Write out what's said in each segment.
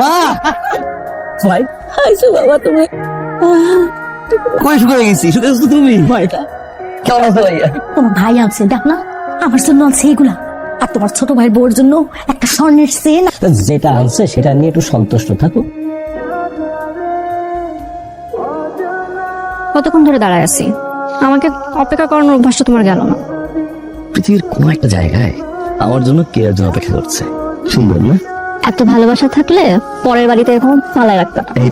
মা! ভাই আইসো বাবা তুমি। কই শুকিয়ে গেছি? শুকিয়ে গেছো তুমি? ভাইটা। কেমন আছো ভাইয়া? তোমার ভাই আছে দেখ না আমার জন্য আছে এগুলা। আর তোমার ছোট ভাইয়ের বউর জন্য একটা স্বর্ণের চেন যেটা আছে সেটা নিয়ে একটু সন্তুষ্ট থাকো। কতক্ষণ ধরে দাঁড়ায় আছি? আমাকে অপেক্ষা করানোর অভ্যাসটা তোমার গেল না। পৃথিবীর কোন একটা জায়গায় আমার জন্য কে একজন অপেক্ষা করছে? সুন্দর না? এত ভালোবাসা থাকলে পরের বাড়িতে এরকম পালায় রাখতাম এই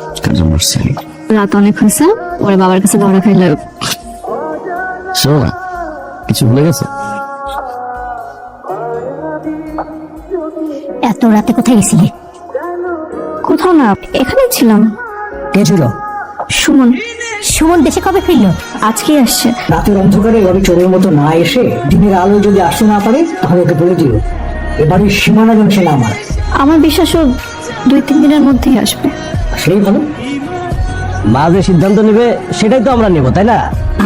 রাত অনেক হয়েছে পরে বাবার কাছে বড় খাইলে। শোনো না কিছু ভুলে গেছে? এত রাতে কোথায় গেছিলি? কোথাও না এখানেই ছিলাম। কে ছিল? সুমন সুমন দেশে কবে ফিরলো? আজকেই আসছে। রাতের অন্ধকারে এভাবে চোরের মতো না এসে দিনের আলো যদি আসতে না পারে তাহলে ওকে বলে দিও। এবারে সীমানা না আমার। আমার বিশ্বাস ও দুই তিন দিনের মধ্যেই আসবে। সেই ভালো। মা যে সিদ্ধান্ত নেবে সেটাই তো আমরা নেব তাই না?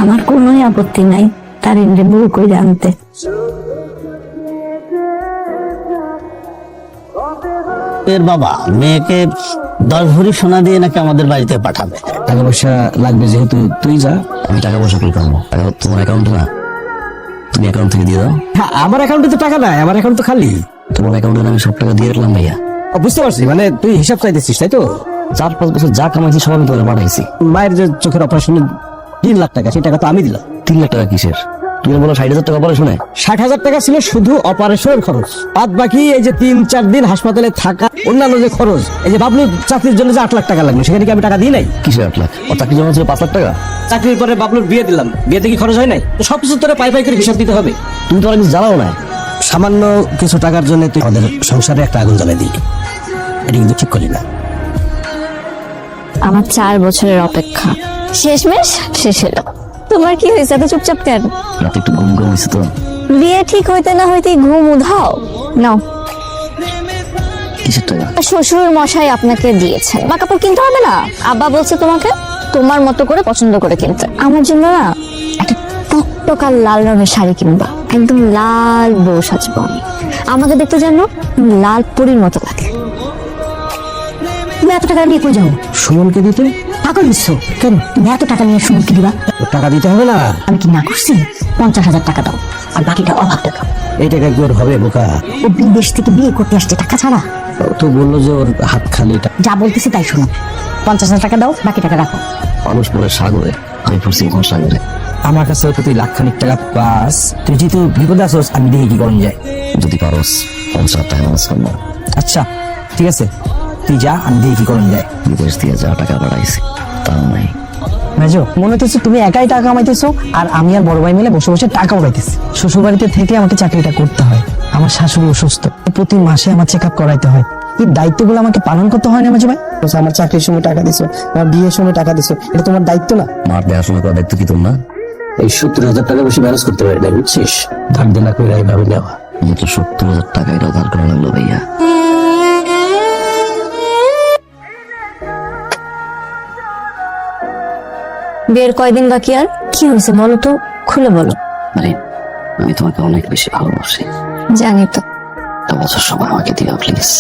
আমার কোনোই আপত্তি নাই তার ইন্দ্রে বউ করে আনতে এর বাবা মেয়েকে দশ ভরি সোনা দিয়ে নাকি আমাদের বাড়িতে পাঠাবে? টাকা পয়সা লাগবে যেহেতু তুই যা। আমি টাকা পয়সা কি করব? তোমার অ্যাকাউন্টে না? তুমি অ্যাকাউন্ট থেকে দিয়ে দাও। হ্যাঁ আমার অ্যাকাউন্টে তো টাকা নাই আমার অ্যাকাউন্ট তো খালি। তোমার অ্যাকাউন্টে আমি সব টাকা দিয়ে রাখলাম ভাইয়া। ও, বুঝতে পারছি মানে তুই হিসাব চাইতেছিস তাই তো? চার পাঁচ বছর যা কামাইছি সব আমি তোমার পাঠাইছি। মায়ের যে চোখের অপারেশনে তিন লাখ টাকা সেই টাকা তো আমি দিলাম। তিন লাখ টাকা কিসের? তুমি বলো ষাট হাজার টাকা পরে শুনে ষাট হাজার টাকা ছিল শুধু অপারেশনের খরচ। বাদ বাকি এই যে তিন চার দিন হাসপাতালে থাকা অন্যান্য যে খরচ এই যে বাবলু চাকরির জন্য যে আট লাখ টাকা লাগবে সেখানে কি আমি টাকা দিই নাই? কিসের আট লাখ? ও চাকরি জমা ছিল পাঁচ লাখ টাকা। চাকরির পরে বাবলুর বিয়ে দিলাম। বিয়েতে কি খরচ হয় নাই? তো সবকিছু তোরা পাই পাই করে হিসাব দিতে হবে। তুমি তো অনেক জানাও না সামান্য কিছু টাকার জন্য তুই আমাদের সংসারে একটা আগুন জ্বালাই দিই এটা কিন্তু ঠিক করি না। আমার চার বছরের অপেক্ষা। শেষমেশ শেষ হলো। তোমার কি হয়েছে এত চুপচাপ কেন? রাতে একটু ঘুম ঘুম হয়েছে তো। বিয়ে ঠিক হইতে না হইতে ঘুম উধাও? নাও। কিসের টাকা? শ্বশুর মশাই আপনাকে দিয়েছেন। বা কাপড় কিনতে হবে না? আব্বা বলছে তোমাকে তোমার মতো করে পছন্দ করে কিনতে। আমার জন্য না একটা টকটকা লাল রঙের শাড়ি কিনবা। একদম লাল বউ সাজবো আমি। আমাকে দেখতে জানো লাল পরীর মতো লাগে। তুমি এত টাকা নিয়ে কই যাও? সুমনকে দিতে? পাগল হচ্ছ? কেন? তুমি এত টাকা নিয়ে সুমনকে দিবা? টাকা দিতে হবে না। আমি কি না করছি? পঞ্চাশ হাজার টাকা দাও আর বাকিটা অভাব টাকা এই টাকা কি ওর হবে বোকা। ও বিদেশ থেকে বিয়ে করতে আসছে টাকা ছাড়া। তো বলল যে ওর হাত খালি। যা বলতেছি তাই শোনো। পঞ্চাশ হাজার টাকা দাও বাকি টাকা রাখো। মানুষ পরে সাগরে আমি পড়ছি কোন সাগরে। আমার কাছে হয়তো তুই লাখ খানিক টাকা পাস। তুই যেহেতু বিপদে আসোস আমি দেখি কি করণ যায়। যদি পারোস পঞ্চাশ টাকা আচ্ছা ঠিক আছে। তুই যা আমি দেখি কি করণ যায় বিদেশ দিয়ে যা টাকা পাঠাইছি তাও নাই। মেজো মনে হচ্ছে তুমি একাই টাকা কামাইতেছো আর আমি আর বড় ভাই মিলে বসে বসে টাকা উড়াইতেছি শ্বশুর বাড়িতে থেকে আমাকে চাকরিটা করতে হয়। আমার শাশুড়ি অসুস্থ। প্রতি মাসে আমার চেক আপ করাইতে হয়। এই দায়িত্বগুলো আমাকে পালন করতে হয় না মেজো ভাই? আমার চাকরির সময় টাকা দিছো আমার বিয়ের সময় টাকা দিছো এটা তোমার দায়িত্ব না? মার দেখাশোনা করা দেখতো কি তোমরা? এই সত্তর হাজার টাকা বেশি ম্যানেজ করতে পারি না বুঝছিস? ধার দেনা করে এইভাবে নেওয়া। মাত্র সত্তর হাজার টাকা এটা ধার করা লাগল ভাইয়া। বিয়ের কয়দিন বাকি আর? কি হয়েছে বলো তো? খুলে বলো। মানে আমি তোমাকে অনেক বেশি ভালোবাসি। জানি তো। একটা বছর সময় আমাকে দিও প্লিজ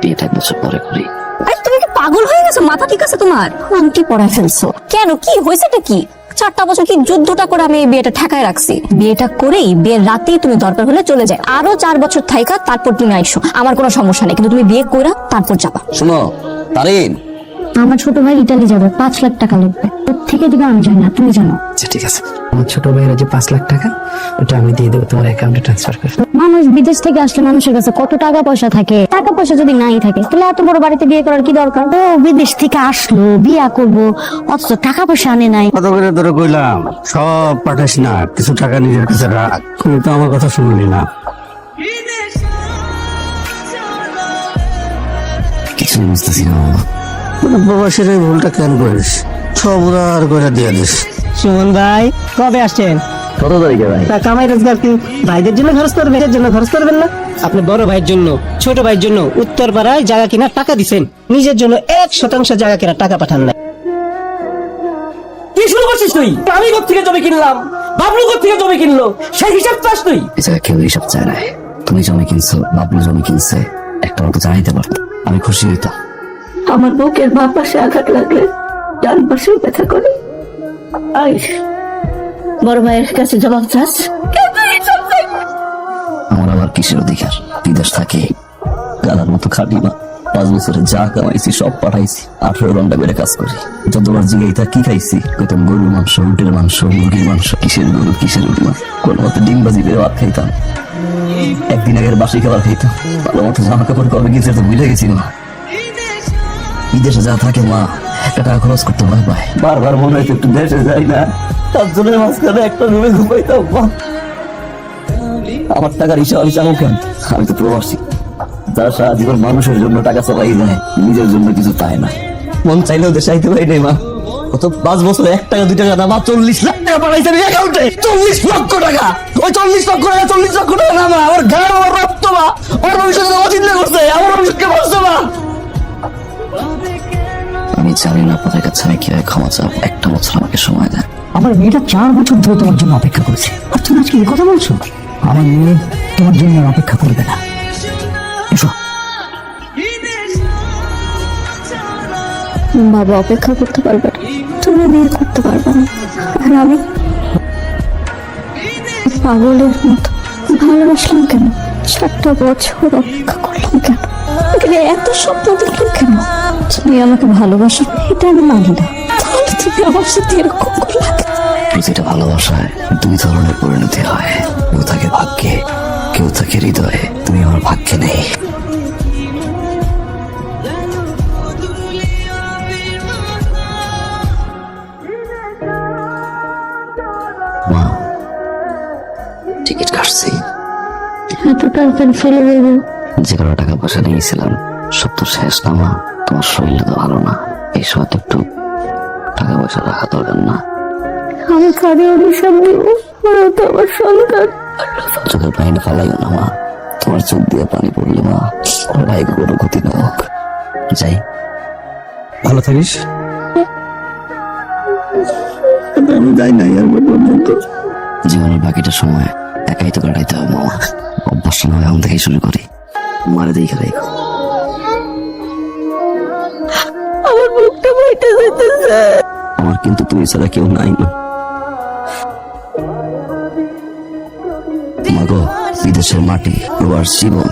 বিয়েটা এক বছর পরে করি। আরে তুমি কি পাগল হয়ে গেছো? মাথা ঠিক আছে তোমার? আংটি পরাই ফেলছো। কেন? কি হয়েছেটা কি? চারটা বছর কি যুদ্ধটা করে আমি এই বিয়েটা ঠেকায় রাখছি? বিয়েটা করেই বিয়ের রাতেই তুমি দরকার হলে চলে যায়। আরও চার বছর থাইকা তারপর তুমি আইসো। আমার কোনো সমস্যা নেই কিন্তু তুমি বিয়ে কইরা তারপর যাবা। শোনো তারিন। আমার ছোট ভাই ইটালি যাবে পাঁচ লাখ টাকা লাগবে। থেকে দিবে আমি জানি না তুমি জানো। আচ্ছা ঠিক আছে। আমার ছোট ভাইয়ের যে পাঁচ লাখ টাকা ওটা আমি দিয়ে দেবো তোমার অ্যাকাউন্টে ট্রান্সফার করে। মানুষ বিদেশ থেকে আসলে মানুষের কাছে কত টাকা পয়সা থাকে টাকা পয়সা যদি নাই থাকে তাহলে এত বড় বাড়িতে বিয়ে করার কি দরকার? ও বিদেশ থেকে আসলো বিয়া করব অথচ টাকা পয়সা আনে নাই। কত করে তোরে কইলাম? সব পাঠাস না কিছু টাকা নিজের কাছে রাখ। তুমি তো আমার কথা শুনলি না। কিছুই বুঝতেছি না মানে প্রবাসীর ভুলটা কেন করিস? সব উদার করে দিয়ে দিস। সুমন ভাই কবে আসছেন? কত তারিখে ভাই? তা কামাই রোজগার কি ভাইদের জন্য খরচ করবেন এর জন্য খরচ করবেন না? আপনি বড় ভাইয়ের জন্য ছোট ভাইয়ের জন্য উত্তর পাড়ায় জায়গা কিনার টাকা দিছেন। নিজের জন্য এক শতাংশ জায়গা কেনার টাকা পাঠান না কি শুরু করছিস তুই? আমি থেকে জমি কিনলাম? বাবলু থেকে জমি কিনলো? সেই হিসাব চাস তুই। এই জায়গায় কেউ হিসাব চায় না। তুমি জমি কিনছো বাবলু জমি কিনছে একটা অত জানাইতে পারতো। আমি খুশি হইতাম। আমার বুকের বাঁ পাশে আঘাত লাগলে ডান পাশেও ব্যথা করে আই বড় কাছে জবাব চাস আমার আবার কিসের অধিকার বিদেশ থাকে গালার মতো খাটি না পাঁচ বছরে যা কামাইছি সব পাঠাইছি আঠেরো ঘণ্টা করে কাজ করি যতবার জিগাই তা কি খাইছি কইতাম গরুর মাংস উটের মাংস মুরগির মাংস কিসের গরু কিসের উটের মাংস কোন মতো ডিম বাজি করে ভাত খাইতাম একদিন আগের বাসি খাবার খাইতাম ভালো মতো জামা কাপড় কবে গেছে তো ভুলে গেছি মা বিদেশে যা থাকে, মা। টাকা খরচ করতে ভয় পায়। বারবার মনে হয়তো একটু দেশে যাই না। তার জন্য মাঝখানে একটা রুমে ঘুমাইতাম আমার টাকার হিসাব চাবো কেন? আমি তো প্রবাসী। যারা সারা জীবন মানুষের জন্য টাকা নিজের জন্য কিছু পায় না। মন চাইলেও দেশে আইতে পারি মা। কত পাঁচ বছর এক টাকা, দুই টাকা না মা, চল্লিশ লাখ টাকা পাঠাইছে আমি অ্যাকাউন্টে চল্লিশ লক্ষ টাকা। ওই চল্লিশ লক্ষ টাকা, চল্লিশ লক্ষ টাকা না, মা। আমার ঘর আমার রক্ত, মা। আমার ভবিষ্যৎ আমার চিন্তা করছে। আমার ভবিষ্যৎকে মা। আমি জানি না আপনাদের কাছে আমি কীভাবে ক্ষমা চাবো। একটা বছর আমাকে সময় দেন। আমার মেয়েটা চার বছর ধরে তোমার জন্য অপেক্ষা করেছে। আর তুমি আজকে এই কথা বলছো? আমার মেয়ে তোমার জন্য অপেক্ষা করবে না। এসো। বাবা অপেক্ষা করতে পারবে না। তুমি বিয়ে করতে পারবে না। আর আমি পাগলের মতো ভালোবাসলাম কেন? চারটা বছর অপেক্ষা করলাম কেন? এত স্বপ্ন দেখলাম কেন? তুমি আমাকে ভালোবাসো এটা আমি মানি না তাহলে তুমি আমার সাথে এরকম করলা কেন? প্রতিটা ভালোবাসায় দুই ধরনের পরিণতি হয়। কেউ থাকে ভাগ্যে কেউ থাকে হৃদয়ে। তুমি আমার ভাগ্যে নেই। মা টিকিট কাটছি। এত তাড়াতাড়ি ফেলে দেবে যে কটা টাকা পয়সা নিয়েছিলাম সব তো শেষ না মা। তোমার শরীর তো ভালো না। এই সময় তো একটু টাকা পয়সা রাখা দরকার না। আমি কারে অভিশাপ দিব ওরা তো আমার সন্তান। চোখের পানিটা ফালাইও না মা। তোমার চোখ দিয়ে পানি পড়লে মা। ওর ভাইকে কোনো ক্ষতি না হোক। যাই। ভালো থাকিস? আমি যাই নাই আর পর্যন্ত জীবনের বাকিটা সময় একাই তো কাটাইতে হবে মামা অভ্যাসটা না হয় এখন থেকেই শুরু করি। মারে দেখে রেখো আমার কিন্তু তুমি ছাড়া কেউ নাই মা মাগো, বিদেশের মাটি প্রবার জীবন।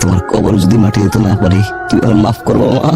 তোমার কবর যদি মাটি দিতে না পারি, তুমি আর মাফ করব মা।